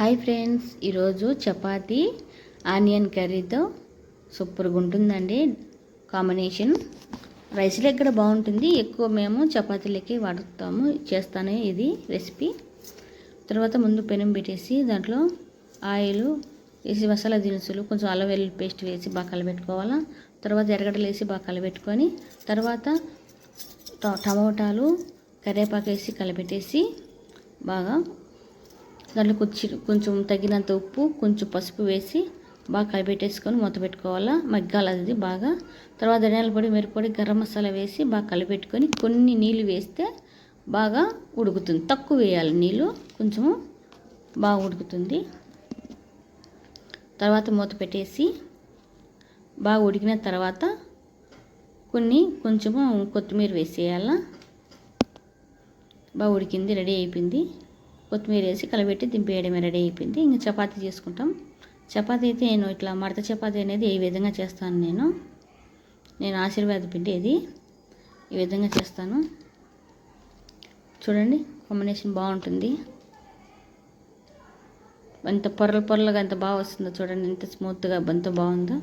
Hi friends ఈరోజు chapati onion కర్రీతో సూపర్గా ఉంటుందండి. కాంబినేషన్ రైస్లో కూడా బాగుంటుంది ఎక్కువ మేము చపాతీలకి వాడుతాము. చేస్తాను ఇది రెసిపీ. తర్వాత ముందు పెనం పెట్టేసి దాంట్లో ఆయిల్ వేసి మసాలా దినుసులు కొంచెం అల్లం వెల్లుల్లి పేస్ట్ వేసి బాగా కలబెట్టుకోవాలా తర్వాత ఎర్రగడ్డలు వేసి బాగా కలబెట్టుకొని తర్వాత టమోటాలు కరివేపాకు వేసి కలిపెట్టేసి బాగా దాంట్లో కొంచెం కొంచెం తగినంత ఉప్పు కొంచెం పసుపు వేసి బాగా కలిపెట్టేసుకొని మూత పెట్టుకోవాలా. మగ్గాలి అది బాగా. తర్వాత ధనియాల పొడి మిరపొడి గరం మసాలా వేసి బాగా కలిపెట్టుకొని కొన్ని నీళ్ళు వేస్తే బాగా ఉడుకుతుంది. తక్కువ వేయాలి నీళ్ళు కొంచెము బాగా ఉడుకుతుంది. తర్వాత మూత పెట్టేసి బాగా ఉడికిన తర్వాత కొన్ని కొంచెము కొత్తిమీర వేసేయాల. బాగా ఉడికింది రెడీ అయిపోయింది. కొత్తిమీర వేసి కలబెట్టి దింపేయడమే రెడీ అయిపోయింది. ఇంకా చపాతీ చేసుకుంటాం. చపాతీ అయితే నేను ఇట్లా మడత చపాతీ అనేది ఈ విధంగా చేస్తాను నేను? నేను ఆశీర్వాద పిండి ఇది ఈ విధంగా చేస్తాను. చూడండి కాంబినేషన్ బాగుంటుంది. ఎంత పొరలు పొరలుగా ఎంత బాగా వస్తుందో చూడండి ఎంత స్మూత్గా ఎంత బాగుందో.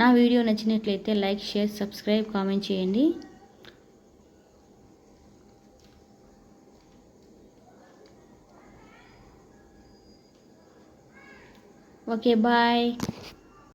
నా వీడియో నచ్చినట్లయితే లైక్ షేర్ సబ్స్క్రైబ్ కామెంట్ చేయండి. Okay, bye.